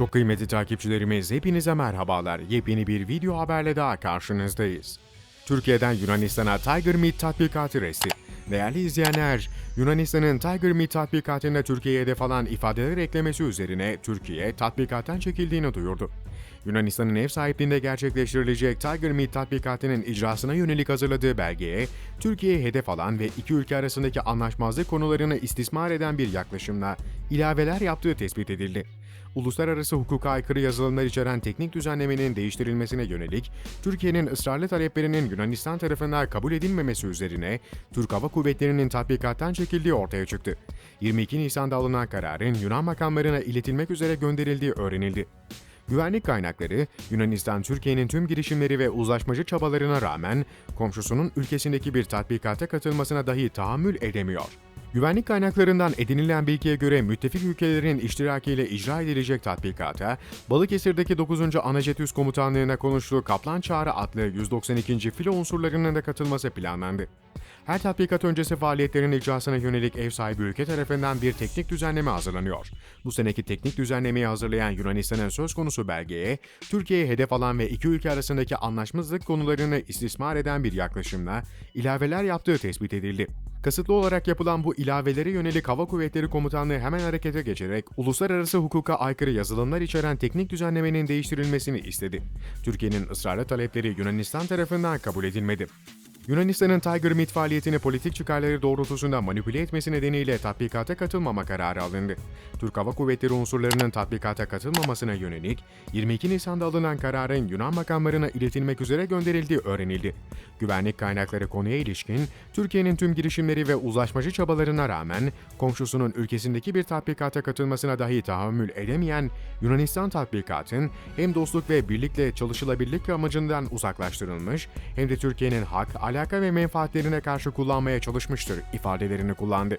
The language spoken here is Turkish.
Çok kıymetli takipçilerimiz hepinize merhabalar. Yepyeni bir video haberle daha karşınızdayız. Türkiye'den Yunanistan'a Tiger Meat tatbikatı resti. Değerli izleyenler, Yunanistan'ın Tiger Meat tatbikatında Türkiye'ye hedef alan ifadeler eklemesi üzerine Türkiye tatbikattan çekildiğini duyurdu. Yunanistan'ın ev sahipliğinde gerçekleştirilecek Tiger Meat tatbikatının icrasına yönelik hazırladığı belgeye, Türkiye'ye hedef alan ve iki ülke arasındaki anlaşmazlık konularını istismar eden bir yaklaşımla ilaveler yaptığı tespit edildi. Uluslararası hukuka aykırı yazılımlar içeren teknik düzenlemenin değiştirilmesine yönelik Türkiye'nin ısrarlı taleplerinin Yunanistan tarafından kabul edilmemesi üzerine Türk Hava Kuvvetleri'nin tatbikattan çekildiği ortaya çıktı. 22 Nisan'da alınan kararın Yunan makamlarına iletilmek üzere gönderildiği öğrenildi. Güvenlik kaynakları, Yunanistan Türkiye'nin tüm girişimleri ve uzlaşmacı çabalarına rağmen komşusunun ülkesindeki bir tatbikata katılmasına dahi tahammül edemiyor. Güvenlik kaynaklarından edinilen bilgiye göre müttefik ülkelerin iştirakiyle icra edilecek tatbikata, Balıkesir'deki 9. Anajet Üst Komutanlığı'na konuştuğu Kaplan Çağrı adlı 192. filo unsurlarının da katılması planlandı. Her tatbikat öncesi faaliyetlerin icrasına yönelik ev sahibi ülke tarafından bir teknik düzenleme hazırlanıyor. Bu seneki teknik düzenlemeyi hazırlayan Yunanistan'ın söz konusu belgeye, Türkiye'ye hedef alan ve iki ülke arasındaki anlaşmazlık konularını istismar eden bir yaklaşımla ilaveler yaptığı tespit edildi. Kasıtlı olarak yapılan bu ilavelere yönelik Hava Kuvvetleri Komutanlığı hemen harekete geçerek uluslararası hukuka aykırı yazılımlar içeren teknik düzenlemenin değiştirilmesini istedi. Türkiye'nin ısrarlı talepleri Yunanistan tarafından kabul edilmedi. Yunanistan'ın Tiger Meat faaliyetini politik çıkarları doğrultusunda manipüle etmesi nedeniyle tatbikata katılmama kararı alındı. Türk Hava Kuvvetleri unsurlarının tatbikata katılmamasına yönelik 22 Nisan'da alınan kararın Yunan makamlarına iletilmek üzere gönderildiği öğrenildi. Güvenlik kaynakları konuya ilişkin Türkiye'nin tüm girişimleri ve uzlaşmacı çabalarına rağmen komşusunun ülkesindeki bir tatbikata katılmasına dahi tahammül edemeyen Yunanistan tatbikatın hem dostluk ve birlikle çalışılabilirlik amacından uzaklaştırılmış hem de Türkiye'nin hak, alaka ve menfaatlerine karşı kullanmaya çalışmıştır ifadelerini kullandı.